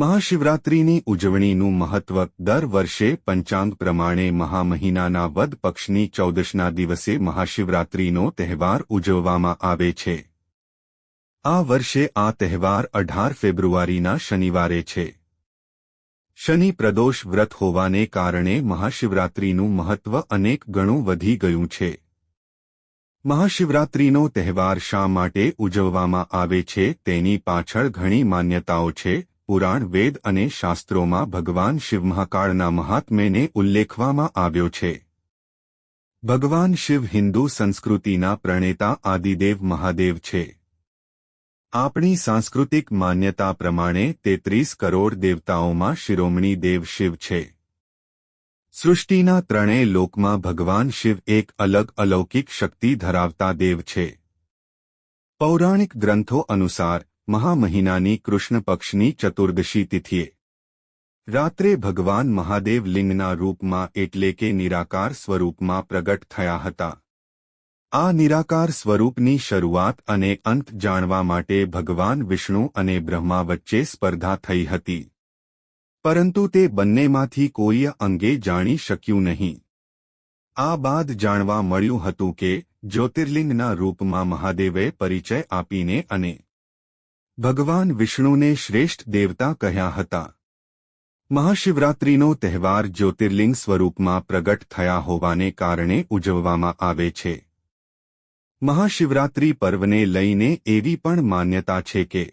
મહાશિવરાત્રિની ઉજવણીનું મહત્વ દર વર્ષે પંચાંગ પ્રમાણે મહામહિનાના વદ પક્ષની ચૌદશના દિવસે મહાશિવરાત્રિનો તહેવાર ઉજવવામાં આવે છે. આ વર્ષે આ તહેવાર અઢાર ફેબ્રુઆરીના શનિવારે છે. શનિ પ્રદોષ વ્રત હોવાને કારણે મહાશિવરાત્રિનું મહત્વ અનેક ગણું વધી ગયું છે. મહાશિવરાત્રિનો તહેવાર શા માટે ઉજવવામાં આવે છે તેની પાછળ ઘણી માન્યતાઓ છે પુરાણ વેદ અને શાસ્ત્રોમાં ભગવાન શિવ મહાકાળના મહાત્મ્યને ઉલ્લેખવામાં આવ્યો છે. ભગવાન શિવ હિન્દુ સંસ્કૃતિના પ્રણેતા આદિદેવ મહાદેવ છે. આપણી સાંસ્કૃતિક માન્યતા પ્રમાણે તેત્રીસ કરોડ દેવતાઓમાં શિરોમણી દેવ શિવ છે. સૃષ્ટિના ત્રણેય લોકમાં ભગવાન શિવ એક અલગ અલૌકિક શક્તિ ધરાવતા દેવ છે. પૌરાણિક ગ્રંથો અનુસાર મહામહિનાની કૃષ્ણ પક્ષની ચતુર્દશી તિથિએ. રાત્રે ભગવાન મહાદેવ લિંગના રૂપમાં એટલે કે નિરાકાર સ્વરૂપમાં પ્રગટ થયા હતા. આ નિરાકાર સ્વરૂપની શરૂઆત અને અંત જાણવા માટે ભગવાન વિષ્ણુ અને બ્રહ્મા વચ્ચે સ્પર્ધા થઈ હતી. પરંતુ તે બંનેમાંથી કોઈ અંગે જાણી શક્યું નહીં. આ બાદ જાણવા મળ્યું હતું કે જ્યોતિર્લિંગના રૂપમાં મહાદેવે પરિચય આપીને અને ભગવાન વિષ્ણુને શ્રેષ્ઠ દેવતા કહ્યા હતા. મહાશિવરાત્રિનો તહેવાર જ્યોતિર્લિંગ સ્વરૂપમાં પ્રગટ થયા હોવાને કારણે ઉજવવામાં આવે છે. મહાશિવરાત્રિ પર્વને લઈને એવી પણ માન્યતા છે કે,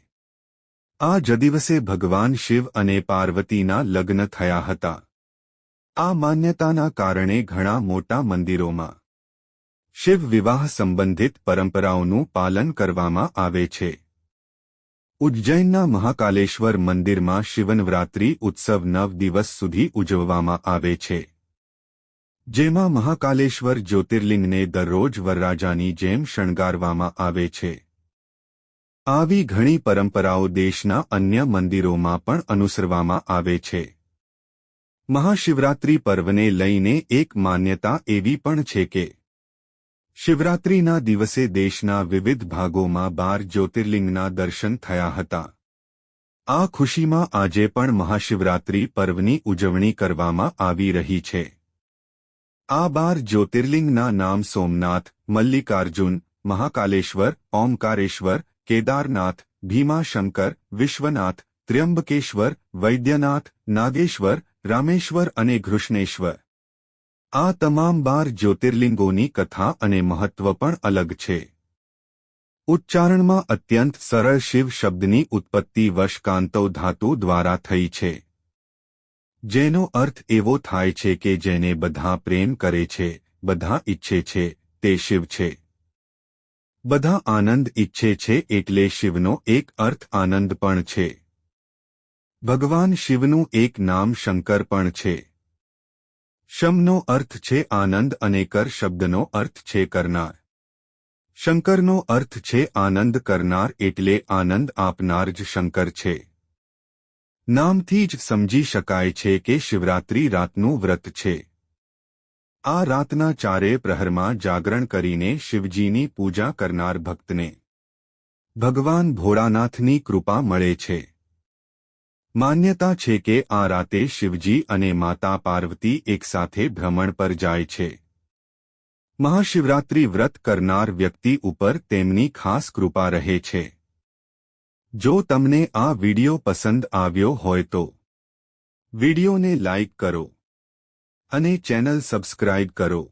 આ જ દિવસે ભગવાન શિવ અને પાર્વતીના લગ્ન થયા હતા. આ માન્યતાના કારણે ઘણા મોટા મંદિરોમાં શિવ વિવાહ સંબંધિત પરંપરાઓનું પાલન કરવામાં આવે છે. ઉજ્જૈનના મહાકાલેશ્વર મંદિરમાં શિવનવરાત્રી ઉત્સવ નવ દિવસ સુધી ઉજવવામાં આવે છે. જેમાં મહાકાલેશ્વર જ્યોતિર્લિંગને દરરોજ વરરાજાની જેમ શણગારવામાં આવે છે. આવી ઘણી પરંપરાઓ દેશના અન્ય મંદિરોમાં પણ અનુસરવામાં આવે છે. મહાશિવરાત્રી પર્વને લઈને એક માન્યતા એવી પણ છે કે શિવરાત્રિના દિવસે દેશના વિવિધ ભાગોમાં બાર જ્યોતિર્લિંગના દર્શન થયા હતા. આ ખુશીમાં આજે પણ મહાશિવરાત્રિ પર્વની ઉજવણી કરવામાં આવી રહી છે. આ બાર જ્યોતિર્લિંગના નામ સોમનાથ, મલ્લિકાર્જુન, મહાકાલેશ્વર, ઓમકારેશ્વર, કેદારનાથ, ભીમાશંકર, વિશ્વનાથ, ત્ર્યંબકેશ્વર, વૈદ્યનાથ, નાગેશ્વર, રામેશ્વર અને ઘૃષ્ણેશ્વર. આ તમામ બાર જ્યોતિર્લિંગોની કથા અને મહત્વ પણ અલગ છે. ઉચ્ચારણમાં અત્યંત સરળ શિવ શબ્દની ઉત્પત્તિ વશકાંતો ધાતુ દ્વારા થઈ છે. જેનો અર્થ એવો થાય છે કે જેને બધા પ્રેમ કરે છે, બધા ઈચ્છે છે, તે શિવ છે. બધા આનંદ ઈચ્છે છે એટલે શિવનો એક અર્થ આનંદ પણ છે. ભગવાન શિવનું એક નામ શંકર પણ છે. શમનો અર્થ છે આનંદ અને કર શબ્દનો અર્થ છે કરનાર. શંકરનો અર્થ છે આનંદ કરનાર એટલે આનંદ આપનાર જ શંકર છે. નામથી જ સમજી શકાય છે કે શિવરાત્રિ રાતનું વ્રત છે. આ રાતના ચારે પ્રહરમાં જાગરણ કરીને શિવજીની પૂજા કરનાર ભક્તને ભગવાન ભોળાનાથની કૃપા મળે છે. માન્યતા છે કે આ રાતે શિવજી અને માતા પાર્વતી એકસાથે ભ્રમણ પર જાય છે. મહાશિવરાત્રિ વ્રત કરનાર વ્યક્તિ ઉપર તેમની ખાસ કૃપા રહે છે. જો તમને આ વિડિયો પસંદ આવ્યો હોય તો વિડિયોને લાઇક કરો અને ચેનલ સબસ્ક્રાઇબ કરો.